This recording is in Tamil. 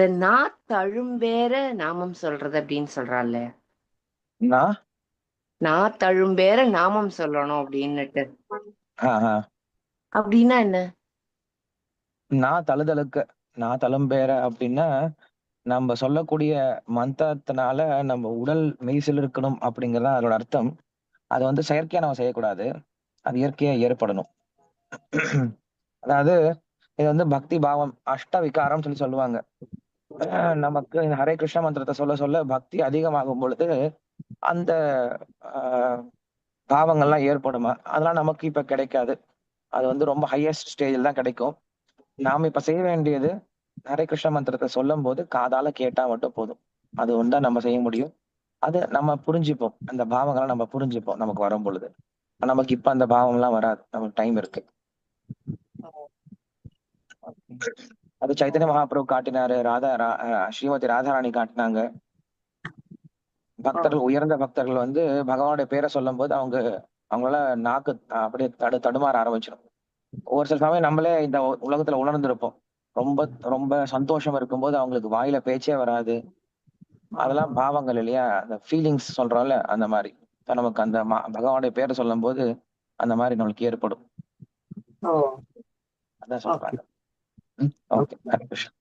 இந்த நா தழும்பேற நாமம் சொல்றது அப்படின்னு சொல்றாள்ல. நான் நா தழும்பேற நாமம் சொல்லணும் அப்படின்னுட்டு. அப்படின்னா என்ன? நான் தழுதழுக்க நான் தழும்பேற அப்படின்னா நம்ம சொல்லக்கூடிய மந்திரத்தினால நம்ம உடல் மெய்சில் இருக்கணும் அப்படிங்கறது அதோட அர்த்தம். அது வந்து செயற்கையா நம்ம செய்யக்கூடாது. அது இயற்கையா ஏற்படணும். அதாவது இது வந்து பக்தி பாவம் அஷ்ட விகாரம் சொல்லி சொல்லுவாங்க. நமக்கு ஹரே கிருஷ்ண மந்திரத்தை சொல்ல சொல்ல பக்தி அதிகமாகும் பொழுது அந்த பாவங்கள்லாம் ஏற்படுமா? அதெல்லாம் நமக்கு இப்ப கிடைக்காது. அது வந்து ரொம்ப ஹையஸ்ட் ஸ்டேஜில் தான் கிடைக்கும். நாம இப்ப செய்ய வேண்டியது ஹரே கிருஷ்ண மந்திரத்தை சொல்லும் போது காதால கேட்டா மட்டும் போதும். அது ஒன்றா நம்ம செய்ய முடியும். அது நம்ம புரிஞ்சுப்போம். அந்த பாவங்களை நம்ம புரிஞ்சுப்போம் நமக்கு வரும் பொழுது. நமக்கு இப்ப அந்த பாவம் எல்லாம் வராது. நமக்கு டைம் இருக்கு. அது சைத்தன்ய மகாபிரபு காட்டினாரு. ராதா ஸ்ரீமதி ராதாராணி காட்டினாங்க. பக்தர்கள் உயர்ந்த பக்தர்கள் வந்து பகவானுடைய பேரை சொல்லும் போது அவங்க அவங்களால நாக்கு அப்படியே தடு தடுமாற ஆரம்பிச்சிடும். ஒரு சில சமயம் நம்மளே இந்த உலகத்துல உணர்ந்திருப்போம். ரொம்ப ரொம்ப சந்தோஷம் இருக்கும்போது அவங்களுக்கு வாயில பேச்சே வராது. அதெல்லாம் பாவங்கள் இல்லையா? அந்த ஃபீலிங்ஸ் சொல்றோம்ல அந்த மாதிரி. நமக்கு அந்த ம- பகவானுடைய பேரை சொல்லும் போது அந்த மாதிரி நம்மளுக்கு ஏற்படும். அதான் சொல்றாங்க ஓகே ஹரே கிருஷ்ணா